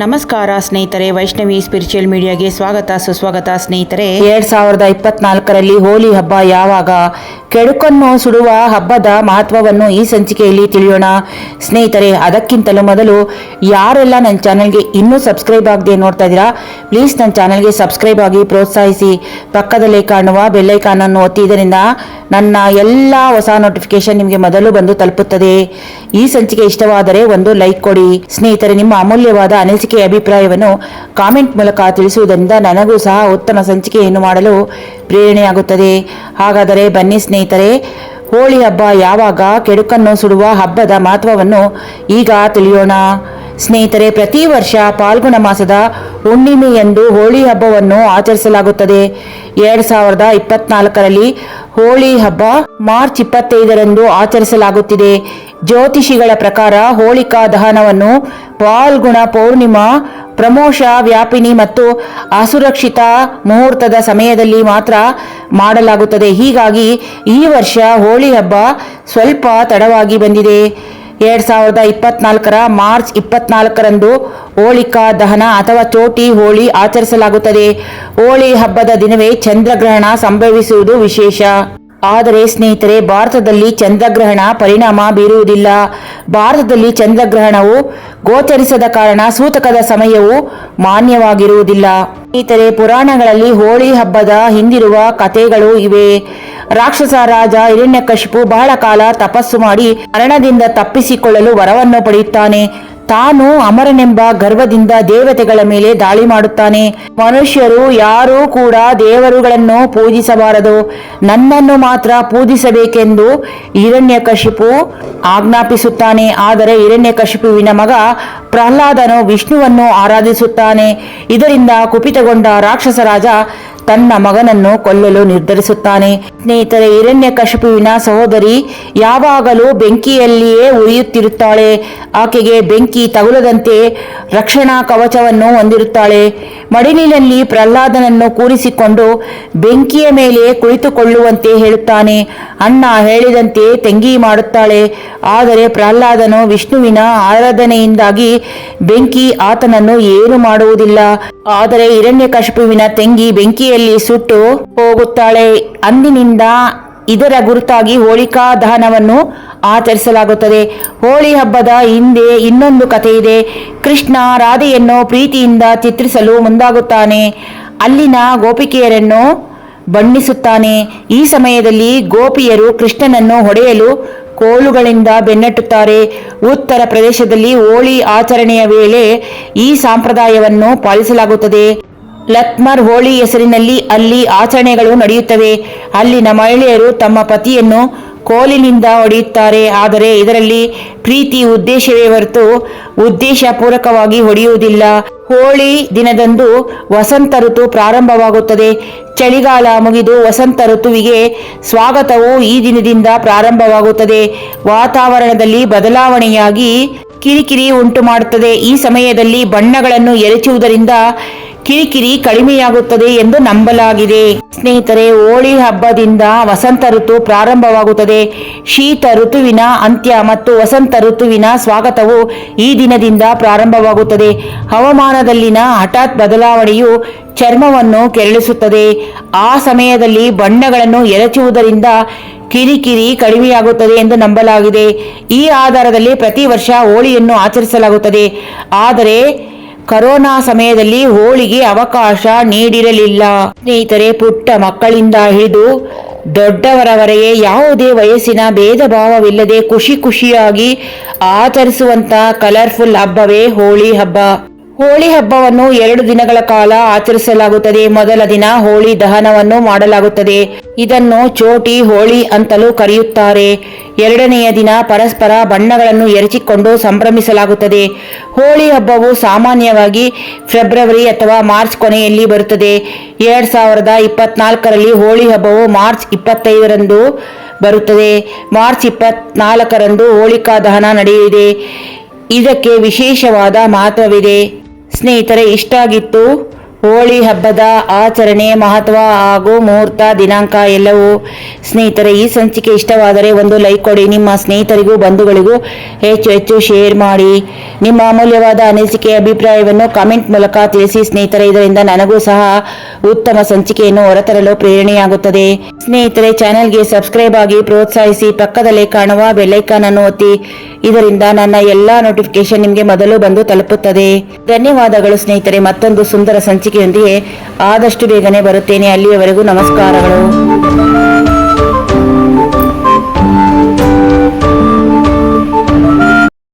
ನಮಸ್ಕಾರ ಸ್ನೇಹಿತರೆ, ವೈಷ್ಣವಿ ಸ್ಪಿರಿಚುವಲ್ ಮೀಡಿಯಾಗೆ ಸ್ವಾಗತ, ಸುಸ್ವಾಗತ ಸ್ನೇಹಿತರೆ. ಎರಡ್ ಸಾವಿರದ ಇಪ್ಪತ್ನಾಲ್ಕರಲ್ಲಿ ಹೋಲಿ ಹಬ್ಬ ಯಾವಾಗ? ಕೆಡುಕನ್ನು ಸುಡುವ ಹಬ್ಬದ ಮಹತ್ವವನ್ನು ಈ ಸಂಚಿಕೆಯಲ್ಲಿ ತಿಳಿಯೋಣ. ಸ್ನೇಹಿತರೆ, ಅದಕ್ಕಿಂತಲೂ ಮೊದಲು ಯಾರೆಲ್ಲ ನನ್ನ ಚಾನಲ್ಗೆ ಇನ್ನೂ ಸಬ್ಸ್ಕ್ರೈಬ್ ಆಗದೆ ನೋಡ್ತಾ ಇದ್ದೀರಾ, ಪ್ಲೀಸ್ ನನ್ನ ಚಾನಲ್ಗೆ ಸಬ್ಸ್ಕ್ರೈಬ್ ಆಗಿ ಪ್ರೋತ್ಸಾಹಿಸಿ. ಪಕ್ಕದಲ್ಲಿ ಕಾಣುವ ಬೆಲ್ಲೈಕಾನ್ ಅನ್ನು ಒತ್ತಿ, ಇದರಿಂದ ನನ್ನ ಎಲ್ಲ ಹೊಸ ನೋಟಿಫಿಕೇಶನ್ ನಿಮಗೆ ಮೊದಲು ಬಂದು ತಲುಪುತ್ತದೆ. ಈ ಸಂಚಿಕೆ ಇಷ್ಟವಾದರೆ ಒಂದು ಲೈಕ್ ಕೊಡಿ. ಸ್ನೇಹಿತರೆ, ನಿಮ್ಮ ಅಮೂಲ್ಯವಾದ ಅನಿಸಿಕೆ ಅಭಿಪ್ರಾಯವನ್ನು ಕಾಮೆಂಟ್ ಮೂಲಕ ತಿಳಿಸುವುದರಿಂದ ನನಗೂ ಸಹ ಉತ್ತಮ ಸಂಚಿಕೆಯನ್ನು ಮಾಡಲು ಪ್ರೇರಣೆಯಾಗುತ್ತದೆ. ಹಾಗಾದರೆ ಬನ್ನಿ ಸ್ನೇಹಿತರೆ, ಹೋಳಿ ಹಬ್ಬ ಯಾವಾಗ ಕೆಡುಕನ್ನು ಸುಡುವ ಹಬ್ಬದ ಮಹತ್ವವನ್ನು ಈಗ ತಿಳಿಯೋಣ. ಸ್ನೇಹಿತರೆ, ಪ್ರತಿ ವರ್ಷ ಪಾಲ್ಗುಣ ಮಾಸದ ಹುಣ್ಣಿಮೆಯಂದು ಹೋಳಿ ಹಬ್ಬವನ್ನು ಆಚರಿಸಲಾಗುತ್ತದೆ. ಎರಡ್ ಸಾವಿರದ ಇಪ್ಪತ್ನಾಲ್ಕರಲ್ಲಿ ಹೋಳಿ ಹಬ್ಬ ಮಾರ್ಚ್ ಇಪ್ಪತ್ತೈದರಂದು ಆಚರಿಸಲಾಗುತ್ತಿದೆ. ಜ್ಯೋತಿಷಿಗಳ ಪ್ರಕಾರ ಹೋಳಿಕಾ ದಹನವನ್ನು ಪಾಲ್ಗುಣ ಪೌರ್ಣಿಮಾ, ಪ್ರಮೋಷ ವ್ಯಾಪಿನಿ ಮತ್ತು ಅಸುರಕ್ಷಿತ ಮುಹೂರ್ತದ ಸಮಯದಲ್ಲಿ ಮಾತ್ರ ಮಾಡಲಾಗುತ್ತದೆ. ಹೀಗಾಗಿ ಈ ವರ್ಷ ಹೋಳಿ ಹಬ್ಬ ಸ್ವಲ್ಪ ತಡವಾಗಿ ಬಂದಿದೆ. ಎರಡ್ ಸಾವಿರದ ಇಪ್ಪತ್ನಾಲ್ಕರ ಮಾರ್ಚ್ ಇಪ್ಪತ್ನಾಲ್ಕರಂದು ಹೋಳಿಕಾ ದಹನ ಅಥವಾ ಚೋಟಿ ಹೋಳಿ ಆಚರಿಸಲಾಗುತ್ತದೆ. ಹೋಳಿ ಹಬ್ಬದ ದಿನವೇ ಚಂದ್ರಗ್ರಹಣ ಸಂಭವಿಸುವುದು ವಿಶೇಷ. ಆದರೆ ಸ್ನೇಹಿತರೆ, ಭಾರತದಲ್ಲಿ ಚಂದ್ರಗ್ರಹಣ ಪರಿಣಾಮ ಬೀರುವುದಿಲ್ಲ. ಭಾರತದಲ್ಲಿ ಚಂದ್ರಗ್ರಹಣವು ಗೋಚರಿಸದ ಕಾರಣ ಸೂತಕದ ಸಮಯವು ಮಾನ್ಯವಾಗಿರುವುದಿಲ್ಲ. ಸ್ನೇಹಿತರೆ, ಪುರಾಣಗಳಲ್ಲಿ ಹೋಳಿ ಹಬ್ಬದ ಹಿಂದಿರುವ ಕಥೆಗಳು ಇವೆ. ರಾಕ್ಷಸ ರಾಜ ಹಿರಣ್ಯಕಶಿಪು ಬಹಳ ಕಾಲ ತಪಸ್ಸು ಮಾಡಿ ಮರಣದಿಂದ ತಪ್ಪಿಸಿಕೊಳ್ಳಲು ವರವನ್ನು ಪಡೆಯುತ್ತಾನೆ. ತಾನು ಅಮರನೆಂಬ ಗರ್ವದಿಂದ ದೇವತೆಗಳ ಮೇಲೆ ದಾಳಿ ಮಾಡುತ್ತಾನೆ. ಮನುಷ್ಯರು ಯಾರೂ ಕೂಡ ದೇವರುಗಳನ್ನು ಪೂಜಿಸಬಾರದು. ನನ್ನನ್ನು ಮಾತ್ರ ಪೂಜಿಸಬೇಕೆಂದು ಹಿರಣ್ಯಕಶಿಪು ಆಜ್ಞಾಪಿಸುತ್ತಾನೆ. ಆದರೆ ಹಿರಣ್ಯಕಶಿಪುವಿನ ಮಗ ಪ್ರಹ್ಲಾದನು ವಿಷ್ಣುವನ್ನು ಆರಾಧಿಸುತ್ತಾನೆ. ಇದರಿಂದ ಕುಪಿತಗೊಂಡ ರಾಕ್ಷಸ ರಾಜ ತನ್ನ ಮಗನನ್ನು ಕೊಲ್ಲಲು ನಿರ್ಧರಿಸುತ್ತಾನೆ. ಸ್ನೇಹಿತರೆ ಹಿರಣ್ಯಕಶಿಪುವಿನ ಸಹೋದರಿ ಯಾವಾಗಲೂ ಬೆಂಕಿಯಲ್ಲಿಯೇ ಉರಿಯುತ್ತಿರುತ್ತಾಳೆ. ಆಕೆಗೆ ಬೆಂಕಿ ತಗುಲದಂತೆ ರಕ್ಷಣಾ ಕವಚವನ್ನು ಹೊಂದಿರುತ್ತಾಳೆ. ಮಡಿಲಿನಲ್ಲಿ ಪ್ರಹ್ಲಾದನನ್ನು ಕೂರಿಸಿಕೊಂಡು ಬೆಂಕಿಯ ಮೇಲೆ ಕುಳಿತುಕೊಳ್ಳುವಂತೆ ಹೇಳುತ್ತಾನೆ. ಅಣ್ಣ ಹೇಳಿದಂತೆ ತೆಂಗಿ ಮಾಡುತ್ತಾಳೆ. ಆದರೆ ಪ್ರಹ್ಲಾದನು ವಿಷ್ಣುವಿನ ಆರಾಧನೆಯಿಂದಾಗಿ ಬೆಂಕಿ ಆತನನ್ನು ಏನು ಮಾಡುವುದಿಲ್ಲ. ಆದರೆ ಹಿರಣ್ಯಕಶಿಪುವಿನ ತಂಗಿ ಬೆಂಕಿಯಲ್ಲಿ ಸುಟ್ಟು ಹೋಗುತ್ತಾಳೆ. ಅಂದಿನಿಂದ ಇದರ ಗುರುತಾಗಿ ಹೋಳಿಕಾ ದಹನವನ್ನು ಆಚರಿಸಲಾಗುತ್ತದೆ. ಹೋಳಿ ಹಬ್ಬದ ಹಿಂದೆ ಇನ್ನೊಂದು ಕಥೆ ಇದೆ ಕೃಷ್ಣ ರಾಧೆಯನ್ನು ಪ್ರೀತಿಯಿಂದ ಚಿತ್ರಿಸಲು ಮುಂದಾಗುತ್ತಾನೆ. ಅಲ್ಲಿನ ಗೋಪಿಕೆಯರನ್ನು ಬಣ್ಣಿಸುತ್ತಾನೆ. ಈ ಸಮಯದಲ್ಲಿ ಗೋಪಿಯರು ಕೃಷ್ಣನನ್ನು ಹೊಡೆಯಲು ಕೋಲುಗಳಿಂದ ಬೆನ್ನಟ್ಟುತ್ತಾರೆ. ಉತ್ತರ ಪ್ರದೇಶದಲ್ಲಿ ಹೋಳಿ ಆಚರಣೆಯ ವೇಳೆ ಈ ಸಂಪ್ರದಾಯವನ್ನು ಪಾಲಿಸಲಾಗುತ್ತದೆ. ಲತ್ಮರ್ ಹೋಳಿ ಹೆಸರಿನಲ್ಲಿ ಅಲ್ಲಿ ಆಚರಣೆಗಳು ನಡೆಯುತ್ತವೆ. ಅಲ್ಲಿನ ಮಹಿಳೆಯರು ತಮ್ಮ ಪತಿಯನ್ನು ಕೋಲಿನಿಂದ ಹೊಡೆಯುತ್ತಾರೆ. ಆದರೆ ಇದರಲ್ಲಿ ಪ್ರೀತಿ ಉದ್ದೇಶವೇ ಹೊರತು ಉದ್ದೇಶ ಪೂರಕವಾಗಿ ಹೊಡೆಯುವುದಿಲ್ಲ. ಹೋಳಿ ದಿನದಂದು ವಸಂತ ಋತು ಪ್ರಾರಂಭವಾಗುತ್ತದೆ. ಚಳಿಗಾಲ ಮುಗಿದು ವಸಂತ ಋತುವಿಗೆ ಸ್ವಾಗತವು ಈ ದಿನದಿಂದ ಪ್ರಾರಂಭವಾಗುತ್ತದೆ. ವಾತಾವರಣದಲ್ಲಿ ಬದಲಾವಣೆಯಾಗಿ ಕಿರಿಕಿರಿ ಉಂಟು ಮಾಡುತ್ತದೆ ಈ ಸಮಯದಲ್ಲಿ ಬಣ್ಣಗಳನ್ನು ಎರಚುವುದರಿಂದ ಕಿರಿಕಿರಿ ಕಡಿಮೆಯಾಗುತ್ತದೆ ಎಂದು ನಂಬಲಾಗಿದೆ. ಸ್ನೇಹಿತರೆ, ಹೋಳಿ ಹಬ್ಬದಿಂದ ವಸಂತ ಋತು ಪ್ರಾರಂಭವಾಗುತ್ತದೆ. ಶೀತ ಋತುವಿನ ಅಂತ್ಯ ಮತ್ತು ವಸಂತ ಋತುವಿನ ಸ್ವಾಗತವು ಈ ದಿನದಿಂದ ಪ್ರಾರಂಭವಾಗುತ್ತದೆ. ಹವಾಮಾನದಲ್ಲಿನ ಹಠಾತ್ ಬದಲಾವಣೆಯು ಚರ್ಮವನ್ನು ಕೆರಳಿಸುತ್ತದೆ. ಆ ಸಮಯದಲ್ಲಿ ಬಣ್ಣಗಳನ್ನು ಎರಚುವುದರಿಂದ ಕಿರಿಕಿರಿ ಕಡಿಮೆಯಾಗುತ್ತದೆ ಎಂದು ನಂಬಲಾಗಿದೆ. ಈ ಆಧಾರದಲ್ಲಿ ಪ್ರತಿ ವರ್ಷ ಹೋಳಿಯನ್ನು ಆಚರಿಸಲಾಗುತ್ತದೆ. ಆದರೆ ಕರೋನಾ ಸಮಯದಲ್ಲಿ ಹೋಳಿಗೆ ಅವಕಾಶ ನೀಡಿರಲಿಲ್ಲ. ಸ್ನೇಹಿತರೆ, ಪುಟ್ಟ ಮಕ್ಕಳಿಂದ ಹಿಡಿದು ದೊಡ್ಡವರವರೆಗೆ ಯಾವುದೇ ವಯಸ್ಸಿನ ಭೇದ ಭಾವವಿಲ್ಲದೆ ಖುಷಿ ಖುಷಿಯಾಗಿ ಆಚರಿಸುವಂತ ಕಲರ್ಫುಲ್ ಹಬ್ಬವೇ ಹೋಳಿ ಹಬ್ಬ. ಹೋಳಿ ಹಬ್ಬವನ್ನು ಎರಡು ದಿನಗಳ ಕಾಲ ಆಚರಿಸಲಾಗುತ್ತದೆ. ಮೊದಲ ದಿನ ಹೋಳಿ ದಹನವನ್ನು ಮಾಡಲಾಗುತ್ತದೆ. ಇದನ್ನು ಚೋಟಿ, ಹೋಳಿ ಅಂತಲೂ ಕರೆಯುತ್ತಾರೆ. ಎರಡನೆಯ ದಿನ ಪರಸ್ಪರ ಬಣ್ಣಗಳನ್ನು ಎರಚಿಕೊಂಡು ಸಂಭ್ರಮಿಸಲಾಗುತ್ತದೆ. ಹೋಳಿ ಹಬ್ಬವು ಸಾಮಾನ್ಯವಾಗಿ ಫೆಬ್ರವರಿ ಅಥವಾ ಮಾರ್ಚ್ ಕೊನೆಯಲ್ಲಿ ಬರುತ್ತದೆ. ಎರಡ್ ಸಾವಿರದ ಇಪ್ಪತ್ನಾಲ್ಕರಲ್ಲಿ ಹೋಳಿ ಹಬ್ಬವು ಮಾರ್ಚ್ ಇಪ್ಪತ್ತೈದರಂದು ಬರುತ್ತದೆ. ಮಾರ್ಚ್ ಇಪ್ಪತ್ನಾಲ್ಕರಂದು ಹೋಳಿಕಾ ದಹನ ನಡೆಯಲಿದೆ. ಇದಕ್ಕೆ ವಿಶೇಷವಾದ ಮಹತ್ವವಿದೆ. ಸ್ನೇಹಿತರೆ ಇಷ್ಟಾಗಿತ್ತು. ಹೋಳಿ ಹಬ್ಬದ ಆಚರಣೆ ಮಹತ್ವ ಹಾಗೂ ಮುಹೂರ್ತ ದಿನಾಂಕ ಎಲ್ಲವೂ ಸ್ನೇಹಿತರೆ, ಈ ಸಂಚಿಕೆ ಇಷ್ಟವಾದರೆ ಒಂದು ಲೈಕ್ ಕೊಡಿ. ನಿಮ್ಮ ಸ್ನೇಹಿತರಿಗೂ, ಬಂಧುಗಳಿಗೂ ಹೆಚ್ಚು ಹೆಚ್ಚು ಶೇರ್ ಮಾಡಿ. ನಿಮ್ಮ ಅಮೂಲ್ಯವಾದ ಅನಿಸಿಕೆ, ಅಭಿಪ್ರಾಯವನ್ನು ಕಾಮೆಂಟ್ ಮೂಲಕ ತಿಳಿಸಿ. ಸ್ನೇಹಿತರೆ, ಇದರಿಂದ ನನಗೂ ಸಹ ಉತ್ತಮ ಸಂಚಿಕೆಯನ್ನು ಹೊರತರಲು ಪ್ರೇರಣೆಯಾಗುತ್ತದೆ. ಸ್ನೇಹಿತರೆ, ಚಾನೆಲ್ಗೆ ಸಬ್ಸ್ಕ್ರೈಬ್ ಆಗಿ ಪ್ರೋತ್ಸಾಹಿಸಿ. ಪಕ್ಕದಲ್ಲೇ ಕಾಣುವ ಬೆಲ್ಲೈಕಾನ್ ಅನ್ನು ಒತ್ತಿ. ಇದರಿಂದ ನನ್ನ ಎಲ್ಲಾ ನೋಟಿಫಿಕೇಶನ್ ನಿಮಗೆ ಮೊದಲು ಬಂದು ತಲುಪುತ್ತದೆ. ಧನ್ಯವಾದಗಳು ಸ್ನೇಹಿತರೆ. ಮತ್ತೊಂದು ಸುಂದರ ಸಂಚಿಕೆಯೊಂದಿಗೆ ಆದಷ್ಟು ಬೇಗನೆ ಬರುತ್ತೇನೆ. ಅಲ್ಲಿಯವರೆಗೂ ನಮಸ್ಕಾರಗಳು.